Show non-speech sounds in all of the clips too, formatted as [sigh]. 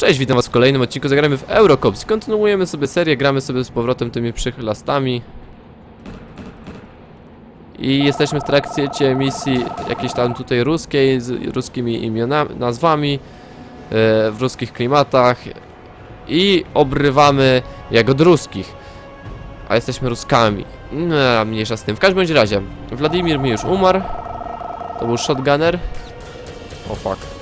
Cześć, witam was w kolejnym odcinku Zagramy w Eurocops. Kontynuujemy sobie serię, gramy sobie z powrotem tymi przychlastami. I jesteśmy w trakcie misji jakiejś tam tutaj ruskiej, z ruskimi imionami, nazwami, e, w ruskich klimatach. I obrywamy jagod ruskich. A jesteśmy Ruskami. No, mniejsza z tym. W każdym razie, Wladimir mi już umarł. To był shotgunner. O fuck.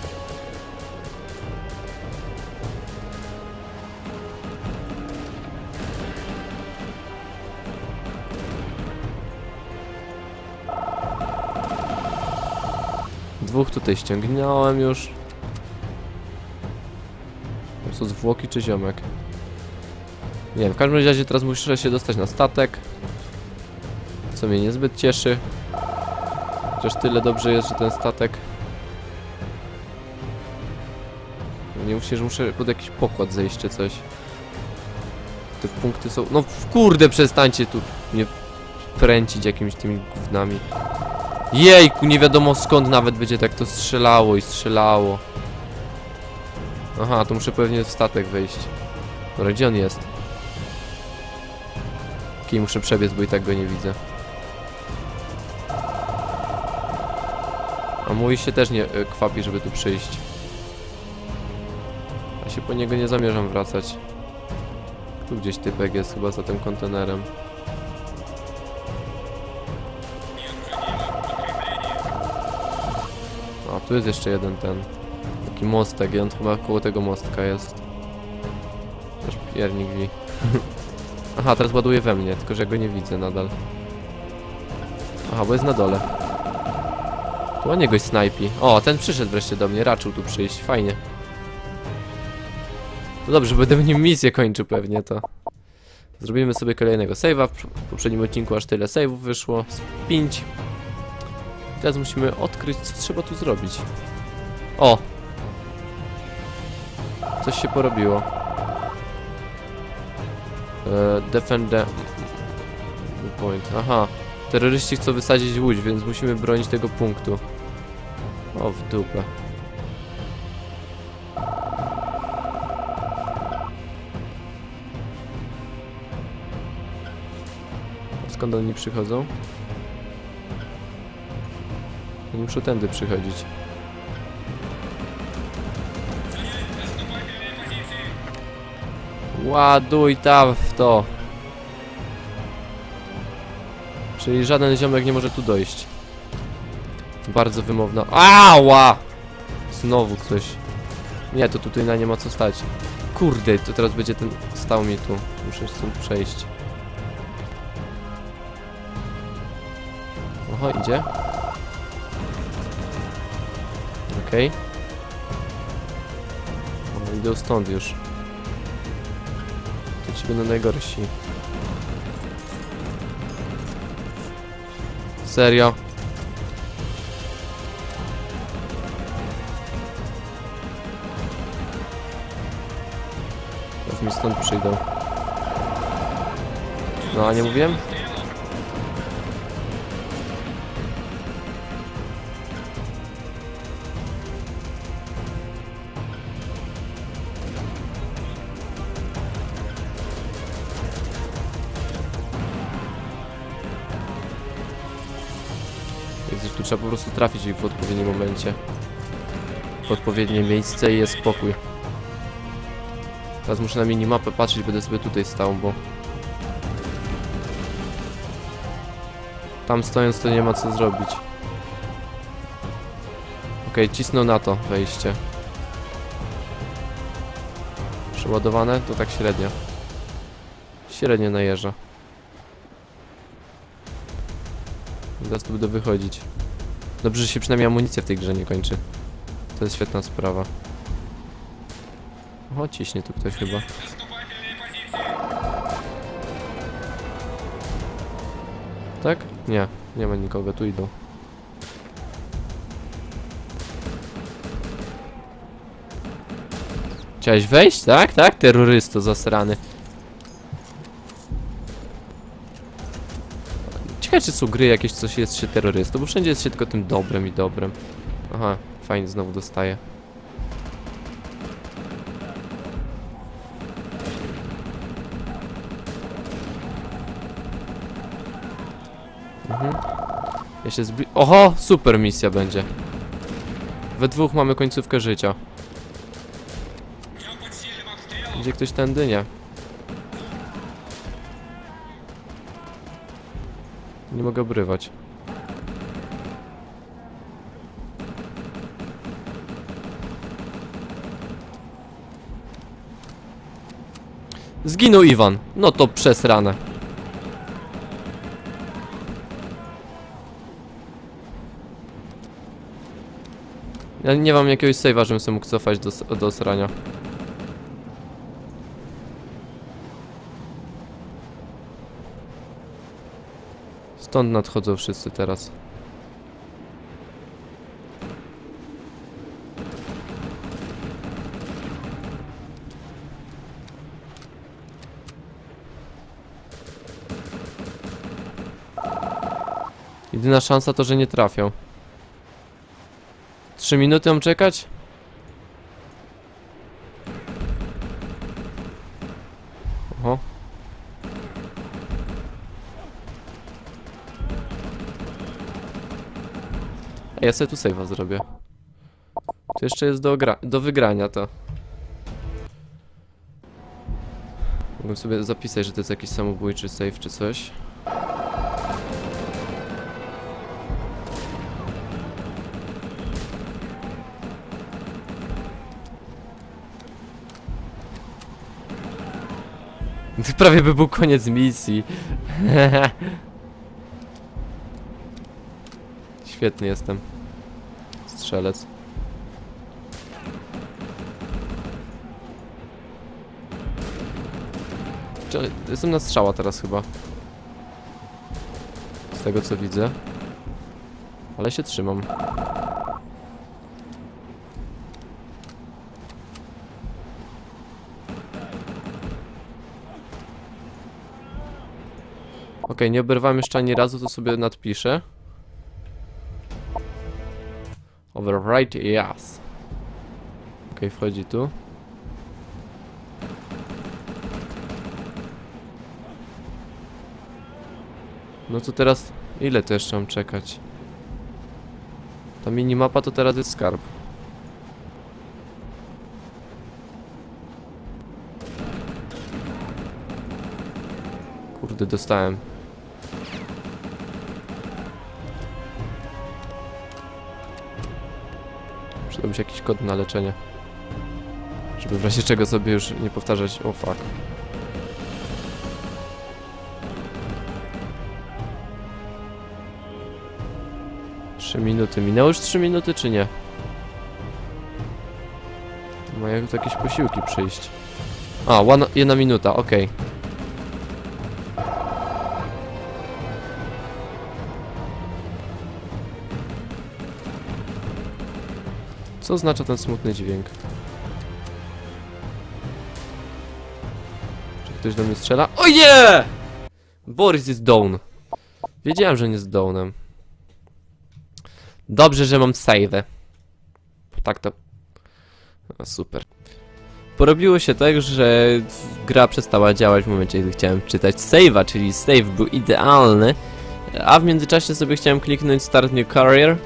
Dwóch tutaj ściągnąłem już. To są zwłoki czy ziomek? Nie wiem, w każdym razie teraz muszę się dostać na statek. Co mnie niezbyt cieszy. Chociaż tyle dobrze jest, że ten statek... Nie muszę, że muszę pod jakiś pokład zejść czy coś. Te punkty są... No w kurde, przestańcie tu mnie pręcić jakimiś tymi gównami. Jejku, nie wiadomo skąd nawet będzie tak to strzelało i strzelało. Aha, to muszę pewnie w statek wejść. Dobra, gdzie on jest? Kij muszę przebiec, bo i tak go nie widzę. A mój się też nie e, kwapi, żeby tu przyjść. Ja się po niego nie zamierzam wracać. Tu gdzieś typek jest chyba za tym kontenerem. Tu jest jeszcze jeden ten. Taki mostek on chyba koło tego mostka jest. Też piernik wi. [laughs] Aha, teraz ładuje we mnie, tylko że ja go nie widzę nadal. Aha, bo jest na dole. Tu on goś snajpi. O, ten przyszedł wreszcie do mnie, raczył tu przyjść, fajnie. No dobrze, będę w nim misję kończył pewnie to. Zrobimy sobie kolejnego save'a. W poprzednim odcinku aż tyle save'ów wyszło. Z 5. Teraz musimy odkryć, co trzeba tu zrobić. O! Coś się porobiło. E, the... Point. Aha. Terroryści chcą wysadzić łódź, więc musimy bronić tego punktu. O, w dupę. Skąd oni przychodzą? Muszę tędy przychodzić. Ładuj tam w to. Czyli żaden ziomek nie może tu dojść. Bardzo wymowna. Ała! Znowu ktoś. Nie, to tutaj na nie ma co stać. Kurde, to teraz będzie ten... Stał mi tu. Muszę stąd przejść. Oho, idzie. Okej. O, idą stąd już. To ci będą najgorsi. Serio? Teraz mi stąd przyjdą. No, a nie mówiłem? Trzeba po prostu trafić ich w odpowiednim momencie. W odpowiednie miejsce i jest spokój. Teraz muszę na minimapę patrzeć, będę sobie tutaj stał, bo... Tam stojąc to nie ma co zrobić. Okej, cisnął na to wejście. Przeładowane? To tak średnio. Średnio najeżdża. Zaraz tu będę wychodzić. Dobrze, że się przynajmniej amunicja w tej grze nie kończy. To jest świetna sprawa. O, ciśnie tu ktoś chyba. Tak? Nie, nie ma nikogo, tu idą. Chciałeś wejść? Tak, tak? Terrorysto zasrany. Ciekawe, czy są gry jakieś, coś jest się terrorystą, bo wszędzie jest się tylko tym dobrem i dobrem. Aha, fajnie, znowu dostaję. Mhm. Ja się zbli... Oho, super misja będzie. We dwóch mamy końcówkę życia. Gdzie ktoś tędy? Nie. Nie mogę obrywać. Zginął Iwan. No to przesrane. Ja nie mam jakiegoś save'a, żebym sobie mógł cofać do, do srania. Stąd nadchodzą wszyscy teraz. Jedyna szansa to, że nie trafią. Trzy minuty mam czekać? Ja sobie tu save'a zrobię. To jeszcze jest do, do wygrania to. Mogę sobie zapisać, że to jest jakiś samobójczy save czy coś. [laughs] Prawie by był koniec misji. [laughs] Świetny jestem. Strzelec. Jestem na strzała teraz chyba. Z tego co widzę. Ale się trzymam. Okej, nie oberwałem jeszcze ani razu, to sobie nadpiszę. Overwrite yes. Okej, wchodzi tu. No to teraz... Ile to jeszcze mam czekać? Ta minimapa to teraz jest skarb. Kurde, dostałem. Jakiś kod na leczenie. Żeby w razie czego sobie już nie powtarzać. O fuck. Trzy minuty. Minęło już trzy minuty, czy nie? Mają tu jakieś posiłki przyjść. A, one, jedna minuta, okej. Co oznacza ten smutny dźwięk? Czy ktoś do mnie strzela? O nie! Boris jest down. Wiedziałem, że nie jest downem. Dobrze, że mam save. Tak to. No, super. Porobiło się tak, że gra przestała działać w momencie, gdy chciałem czytać save'a, czyli save był idealny, a w międzyczasie sobie chciałem kliknąć Start New Career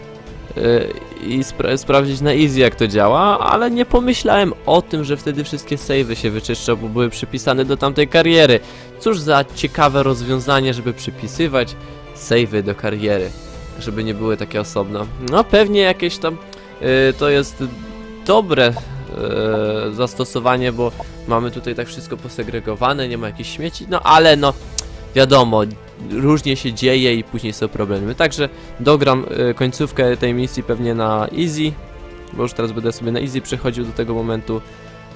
i spra sprawdzić na easy jak to działa, ale nie pomyślałem o tym, że wtedy wszystkie savey się wyczyszczą, bo były przypisane do tamtej kariery. Cóż za ciekawe rozwiązanie, żeby przypisywać savey do kariery, żeby nie były takie osobno. No pewnie jakieś tam yy, to jest dobre yy, zastosowanie, bo mamy tutaj tak wszystko posegregowane, nie ma jakichś śmieci, no ale no wiadomo, różnie się dzieje i później są problemy. Także dogram y, końcówkę tej misji pewnie na easy, bo już teraz będę sobie na easy przechodził do tego momentu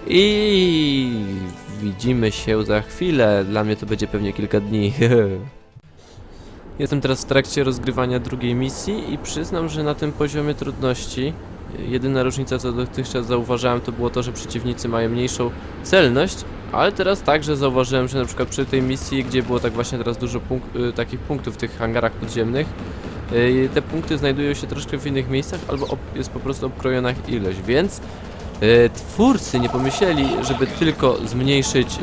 i widzimy się za chwilę. Dla mnie to będzie pewnie kilka dni. [laughs] Jestem teraz w trakcie rozgrywania drugiej misji i przyznam, że na tym poziomie trudności jedyna różnica co dotychczas zauważałem to było to, że przeciwnicy mają mniejszą celność, ale teraz także zauważyłem, że na przykład przy tej misji, gdzie było tak właśnie teraz dużo punk y, takich punktów w tych hangarach podziemnych, y, te punkty znajdują się troszkę w innych miejscach, albo jest po prostu obkrojona ich ilość, więc y, twórcy nie pomyśleli, żeby tylko zmniejszyć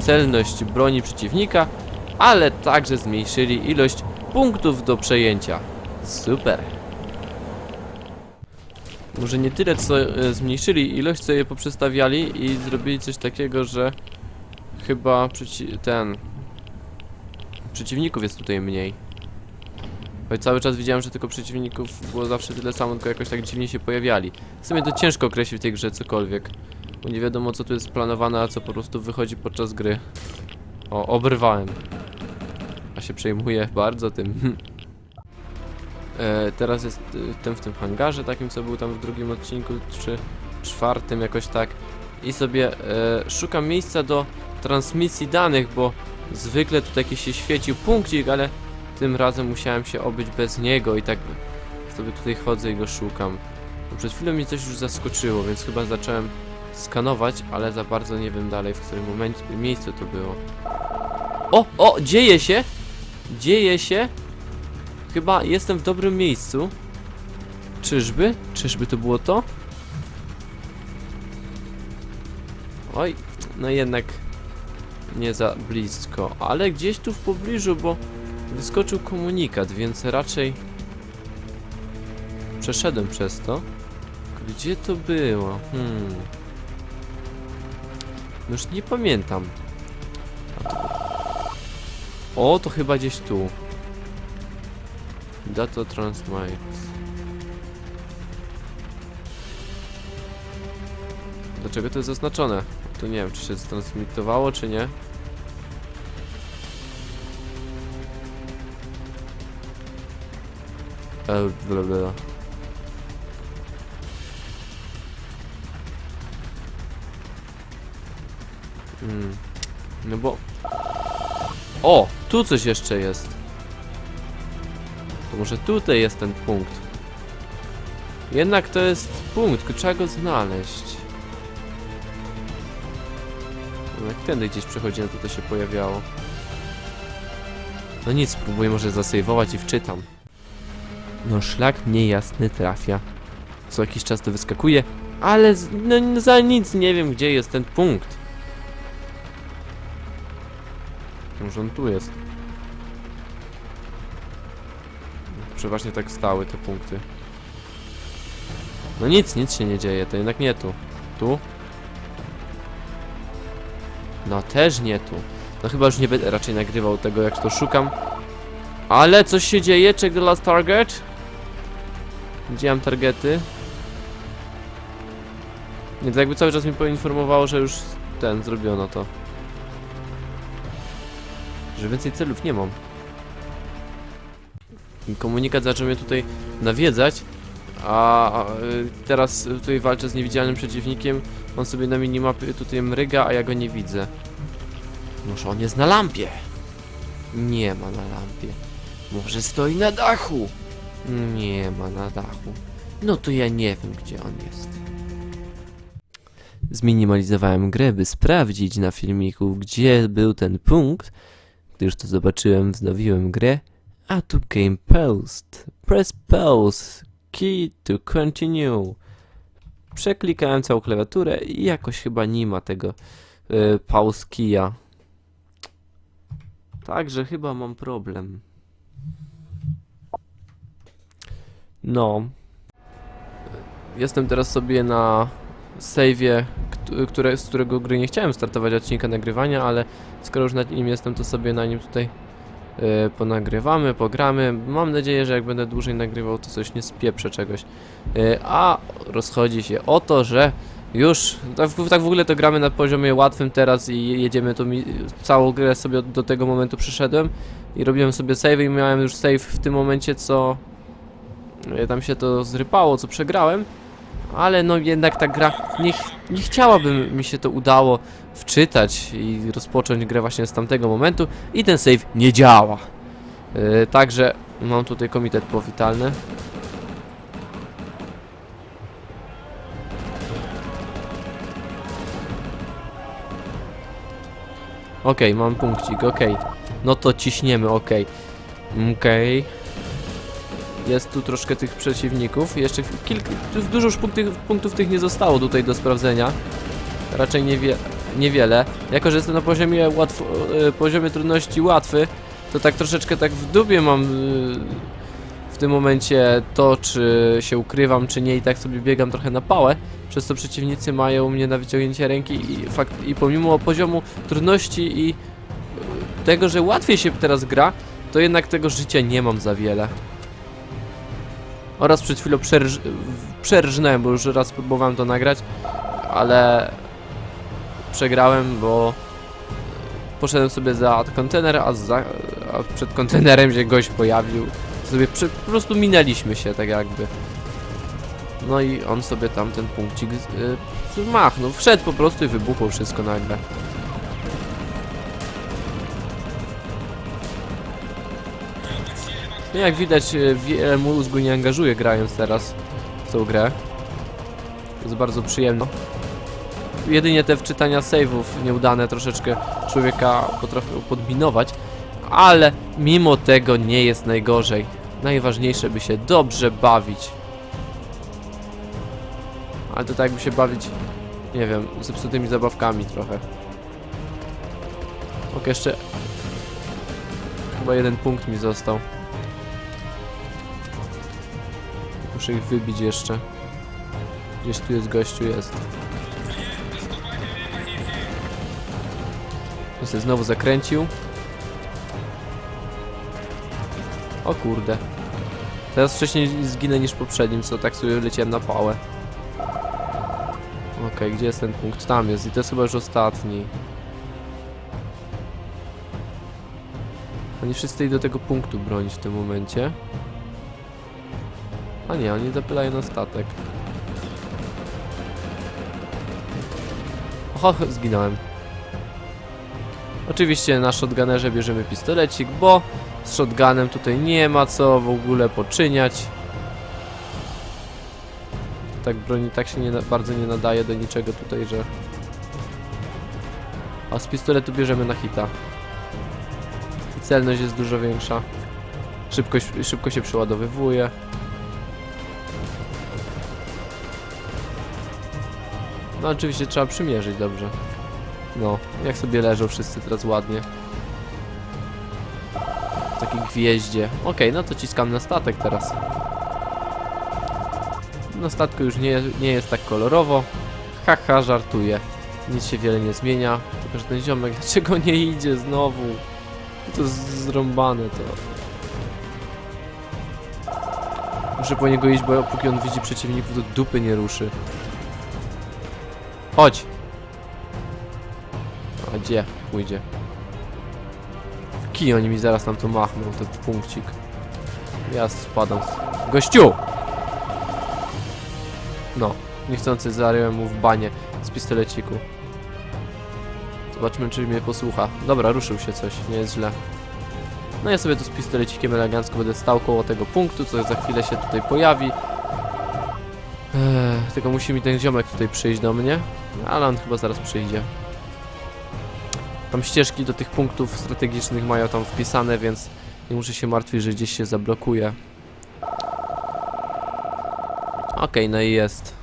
celność broni przeciwnika, ale także zmniejszyli ilość punktów do przejęcia. Super. Może nie tyle, co e, zmniejszyli ilość, co je poprzestawiali i zrobili coś takiego, że chyba przeci ten... Przeciwników jest tutaj mniej. Choć cały czas widziałem, że tylko przeciwników było zawsze tyle samo, tylko jakoś tak dziwnie się pojawiali. W sumie to ciężko określić w tej grze cokolwiek. Bo nie wiadomo co tu jest planowane, a co po prostu wychodzi podczas gry. O, obrywałem. A się przejmuję bardzo tym. [laughs] e, teraz jest e, ten w tym hangarze takim, co był tam w drugim odcinku, czy czwartym jakoś tak. I sobie e, szukam miejsca do transmisji danych, bo zwykle jakiś się świecił punkcik, ale tym razem musiałem się obyć bez niego i tak sobie tutaj chodzę i go szukam. Bo przed chwilą mnie coś już zaskoczyło, więc chyba zacząłem skanować, ale za bardzo nie wiem dalej w którym momencie, miejscu to było. O, o, dzieje się! Dzieje się! Chyba jestem w dobrym miejscu. Czyżby? Czyżby to było to? Oj, no jednak nie za blisko, ale gdzieś tu w pobliżu, bo wyskoczył komunikat, więc raczej przeszedłem przez to. Gdzie to było? Hmm. No Już nie pamiętam. O, to chyba gdzieś tu. Data Transmite. Dlaczego to jest zaznaczone? Tu nie wiem, czy się transmitowało, czy nie. E. Hmm. No bo... O! Tu coś jeszcze jest. Może tutaj jest ten punkt. Jednak to jest punkt, tylko trzeba go znaleźć. No Jak tędy gdzieś przechodziłem, to to się pojawiało. No nic, spróbuję może zasejwować i wczytam. No szlak niejasny trafia. Co jakiś czas to wyskakuje, ale no, za nic nie wiem gdzie jest ten punkt. Może on tu jest. Przeważnie tak stały te punkty. No nic, nic się nie dzieje, to jednak nie tu. Tu? No też nie tu. No chyba już nie będę raczej nagrywał tego jak to szukam. Ale coś się dzieje, check the last target. Gdzie mam targety? Nie, to jakby cały czas mi poinformowało, że już ten, zrobiono to. Że więcej celów nie mam. Komunikat zaczął mnie tutaj nawiedzać, a y, teraz tutaj walczę z niewidzialnym przeciwnikiem. On sobie na minimapie tutaj mryga, a ja go nie widzę. Może on jest na lampie? Nie ma na lampie. Może stoi na dachu? Nie ma na dachu. No to ja nie wiem, gdzie on jest. Zminimalizowałem grę, by sprawdzić na filmiku, gdzie był ten punkt. Gdy już to zobaczyłem, wznowiłem grę. A tu game post. Press pause. Key to continue. Przeklikałem całą klawiaturę i jakoś chyba nie ma tego y, pause kija. Także chyba mam problem. No. Jestem teraz sobie na save'ie, kt- które, z którego gry nie chciałem startować odcinka nagrywania, ale skoro już nad nim jestem, to sobie na nim tutaj ponagrywamy, pogramy. Mam nadzieję, że jak będę dłużej nagrywał, to coś nie spieprzę czegoś. E, a rozchodzi się o to, że już, tak, w- tak w ogóle to gramy na poziomie łatwym teraz i jedziemy to mi, całą grę sobie do tego momentu przyszedłem i robiłem sobie save i miałem już save w tym momencie, co e, tam się to zrypało, co przegrałem. Ale no jednak ta gra, nie, nie chciałaby mi się to udało wczytać i rozpocząć grę właśnie z tamtego momentu i ten save nie działa. Yy, także mam tutaj komitet powitalny. Okej, mam punkcik, okej. No to ciśniemy, okej. Okej. Jest tu troszkę tych przeciwników. Jeszcze kilka. Dużo już punktów, punktów tych nie zostało tutaj do sprawdzenia. Raczej niewie, niewiele. Jako, że jestem na poziomie, łatwo, e, poziomie trudności łatwy, to tak troszeczkę tak w dubie mam y, w tym momencie to, czy się ukrywam, czy nie i tak sobie biegam trochę na pałę, przez to przeciwnicy mają mnie na wyciągnięcie ręki i, fakt, i pomimo poziomu trudności i y, tego, że łatwiej się teraz gra, to jednak tego życia nie mam za wiele. Oraz przed chwilą przerż przerżnąłem, bo już raz próbowałem to nagrać, ale przegrałem, bo poszedłem sobie za kontener, a, za, a przed kontenerem się gość pojawił. Sobie po prostu minęliśmy się tak jakby. No i on sobie tam ten punkcik y, machnął. Wszedł po prostu i wybuchło wszystko nagle. No jak widać, y, wiele mózgu nie angażuje grając teraz w tą grę. To jest bardzo przyjemno. Jedynie te wczytania save'ów nieudane troszeczkę człowieka potrafią podminować, ale mimo tego nie jest najgorzej. Najważniejsze by się dobrze bawić. Ale to tak jakby się bawić, nie wiem, zepsutymi zabawkami trochę. Ok, jeszcze... Chyba jeden punkt mi został. Muszę ich wybić jeszcze. Gdzieś tu jest gościu, jest. On się znowu zakręcił. O kurde. Teraz wcześniej zginę niż poprzednim, co tak sobie leciałem na pałę. Okej, gdzie jest ten punkt? Tam jest i to jest chyba już ostatni. Oni wszyscy idą do tego punktu bronić w tym momencie. A nie, oni zapylają na statek. Oho, zginąłem. Oczywiście na shotgunnerze bierzemy pistolecik, bo z shotgunem tutaj nie ma co w ogóle poczyniać. Tak broni tak się nie, bardzo nie nadaje do niczego tutaj, że... A z pistoletu bierzemy na hita. I celność jest dużo większa. Szybko, szybko się przeładowywuje. No oczywiście trzeba przymierzyć dobrze. No, jak sobie leżą wszyscy teraz ładnie. W takiej gwieździe. Okej, no to ciskam na statek teraz. Na statku już nie, nie jest tak kolorowo. Haha, żartuję. Nic się wiele nie zmienia. Tylko, że ten ziomek, [laughs] dlaczego nie idzie znowu? To zrąbane to. Muszę po niego iść, bo póki on widzi przeciwników, to dupy nie ruszy. Chodź! A gdzie? Pójdzie. Kij oni mi zaraz tam to machną, ten punkcik. Ja spadam. Gościu! No, niechcący zaryłem mu w banie z pistoleciku. Zobaczmy, czy mnie posłucha. Dobra, ruszył się coś, nie jest źle. No ja sobie tu z pistolecikiem elegancko będę stał koło tego punktu, co za chwilę się tutaj pojawi. Ech, tylko musi mi ten ziomek tutaj przyjść do mnie. Ale on chyba zaraz przyjdzie. Tam ścieżki do tych punktów strategicznych mają tam wpisane, więc nie muszę się martwić, że gdzieś się zablokuje. Okej, no i jest.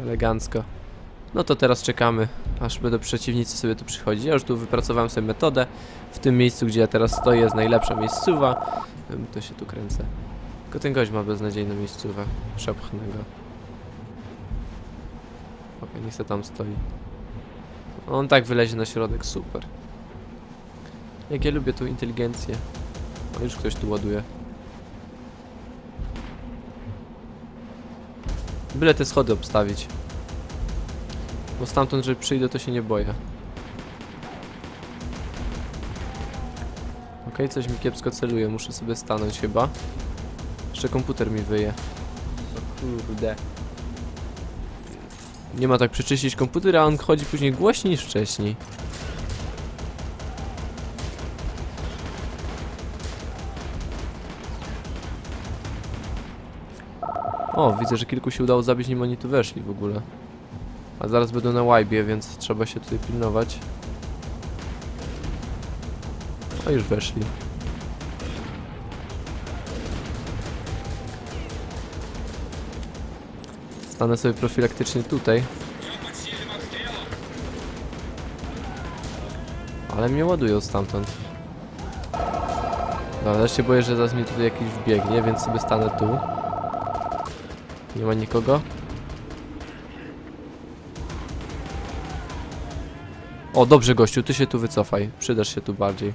Elegancko. No to teraz czekamy, aż będą przeciwnicy sobie tu przychodzić. Ja już tu wypracowałem sobie metodę. W tym miejscu, gdzie ja teraz stoję, jest najlepsza miejscowa. To się tu kręcę. Tylko ten gość ma beznadziejną miejscówę. Przepchnę go. Niech se tam stoi. On tak wylezie na środek, super. Jak ja lubię tą inteligencję. O, już ktoś tu ładuje. Byle te schody obstawić. Bo stamtąd, że przyjdę, to się nie boję. Okej, coś mi kiepsko celuje, muszę sobie stanąć chyba. Jeszcze komputer mi wyje. O kurde. Nie ma tak przeczyścić komputera, a on chodzi później głośniej niż wcześniej. O, widzę, że kilku się udało zabić, nim oni tu weszli w ogóle. A zaraz będą na łajbie, więc trzeba się tutaj pilnować. O, już weszli. Stanę sobie profilaktycznie tutaj. Ale mnie ładują stamtąd. Dobra, też się boję, że zaraz mnie tutaj jakiś wbiegnie, więc sobie stanę tu. Nie ma nikogo. O, dobrze gościu, ty się tu wycofaj. Przydasz się tu bardziej.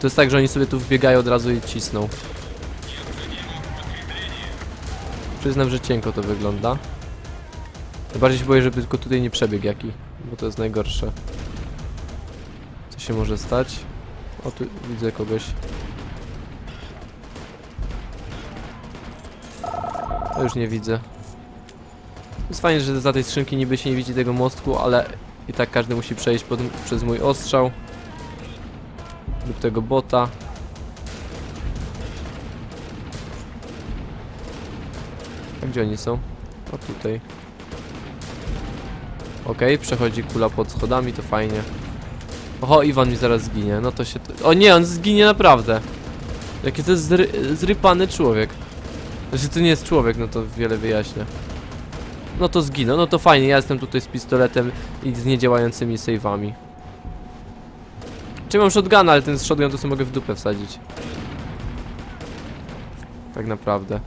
To jest tak, że oni sobie tu wbiegają od razu i cisną. Przyznam, że cienko to wygląda. Najbardziej się boję, żeby tylko tutaj nie przebiegł jaki, bo to jest najgorsze. Co się może stać? O, tu widzę kogoś. To już nie widzę. Jest fajnie, że za tej skrzynki niby się nie widzi tego mostku, ale i tak każdy musi przejść pod, przez mój ostrzał. Lub tego bota. Gdzie oni są? O tutaj. Okej, przechodzi kula pod schodami, to fajnie. Oho, Iwan mi zaraz zginie, no to się... O nie, on zginie naprawdę! Jaki to jest zry... zrypany człowiek. Jeśli to nie jest człowiek, no to wiele wyjaśnia. No to zginął, no to fajnie, ja jestem tutaj z pistoletem i z niedziałającymi save'ami. Czy mam shotgun, ale ten shotgun to sobie mogę w dupę wsadzić. Tak naprawdę.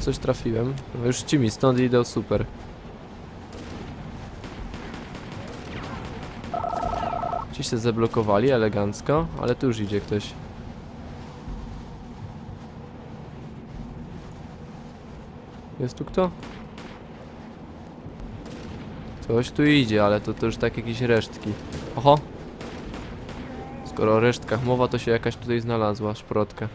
Coś trafiłem. No już ci mi stąd idą super. Ci się zablokowali elegancko, ale tu już idzie ktoś. Jest tu kto? Ktoś tu idzie, ale to, to już tak jakieś resztki. Oho! Skoro o resztkach mowa, to się jakaś tutaj znalazła, szprotka.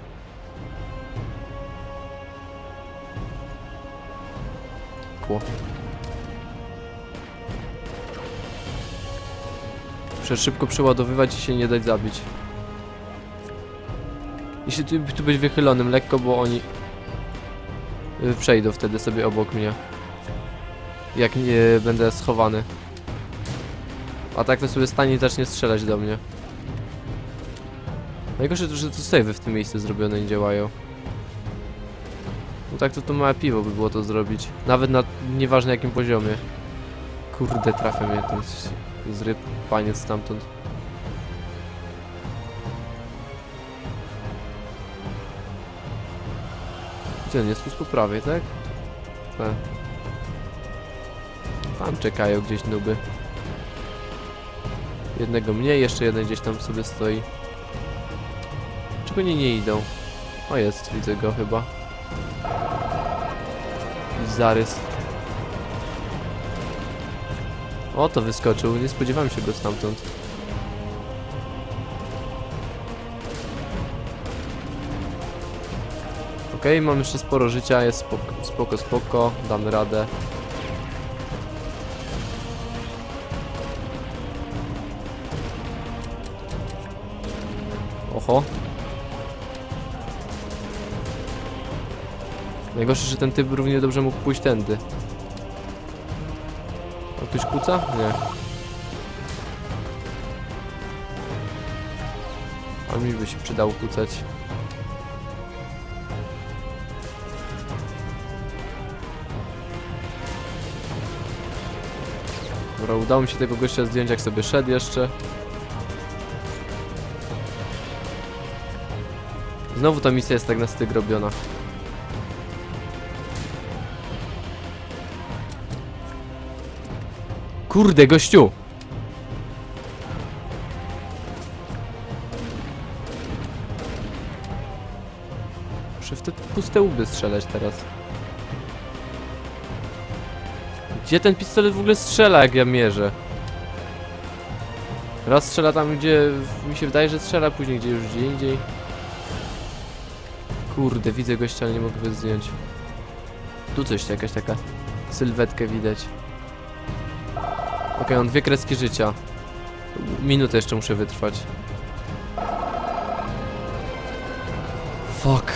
Kło. Muszę szybko przeładowywać i się nie dać zabić. Jeśli tu, tu być wychylonym lekko, bo oni y, przejdą wtedy sobie obok mnie. Jak nie będę schowany. A tak to sobie stanie i zacznie strzelać do mnie. Najgorsze to, że tu save'y w tym miejscu zrobione nie działają. No tak to to małe piwo by było to zrobić. Nawet na nieważne jakim poziomie. Kurde, trafia mnie ten zryb paniec stamtąd. Gdzie on jest? Tu po prawej, tak? Tak. Tam czekają gdzieś nuby. Jednego mniej, jeszcze jeden gdzieś tam sobie stoi. Czego nie nie idą? O jest, widzę go chyba. Zarys. O, to wyskoczył. Nie spodziewałem się go stamtąd. Okej, mam jeszcze sporo życia, jest spoko, spoko, spoko, damy radę. Oho. Najgorsze, że ten typ równie dobrze mógł pójść tędy. O, ktoś kłóca? Nie. A mi by się przydało kłócać. Dobra, udało mi się tego gościa zdjąć jak sobie szedł jeszcze. Znowu ta misja jest tak na styk robiona. Kurde, gościu! Muszę w te puste łby strzelać teraz. Gdzie ten pistolet w ogóle strzela, jak ja mierzę? Raz strzela tam, gdzie mi się wydaje, że strzela, później gdzie już gdzie indziej. Kurde, widzę gościa, ale nie mogę go zdjąć. Tu coś, jakaś taka sylwetkę widać. Okej, on dwie kreski życia. Minutę jeszcze muszę wytrwać. Fuck.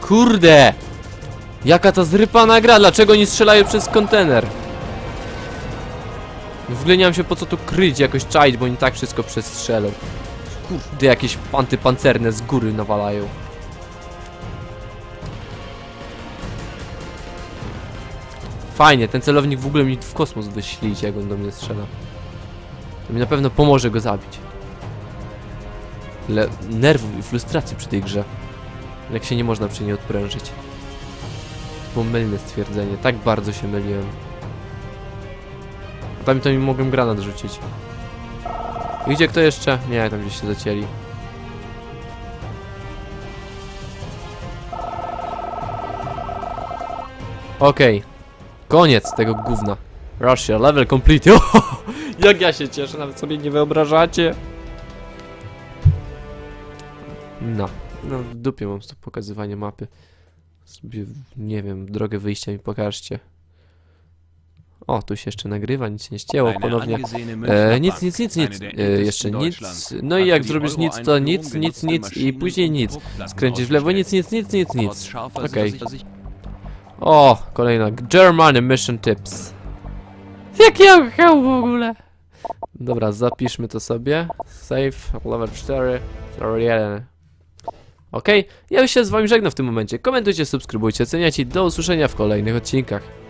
Kurde! Jaka ta zrypana gra? Dlaczego nie strzelają przez kontener? W ogóle nie mam się po co tu kryć, jakoś czaić, bo oni tak wszystko przestrzelą. Kurde, jakieś antypancerne z góry nawalają. Fajnie, ten celownik w ogóle mi w kosmos wyślijcie, jak on do mnie strzela. To mi na pewno pomoże go zabić. Le nerwów i frustracji przy tej grze. Jak się nie można przy niej odprężyć. To było mylne stwierdzenie, tak bardzo się myliłem. A tam to mi mogłem granat rzucić. I gdzie kto jeszcze? Nie, tam gdzieś się zacięli. Okej. Koniec tego gówna. Russia, level complete. [laughs] Jak ja się cieszę, nawet sobie nie wyobrażacie. No. No w dupie mam z to pokazywanie mapy. Sobie, nie wiem, drogę wyjścia mi pokażcie. O, tu się jeszcze nagrywa, nic się nie ścięło ponownie. E, nic, nic, nic, nic, e, jeszcze nic. No i jak zrobisz nic, to nic, nic, nic i później nic. Skręcisz w lewo, nic, nic, nic, nic, nic. Okej. O, kolejna German Mission Tips. Jak ja chciał w ogóle? Dobra, zapiszmy to sobie. Save, level 4, 1. Okej, ja już się z wami żegnam w tym momencie. Komentujcie, subskrybujcie, oceniajcie i do usłyszenia w kolejnych odcinkach.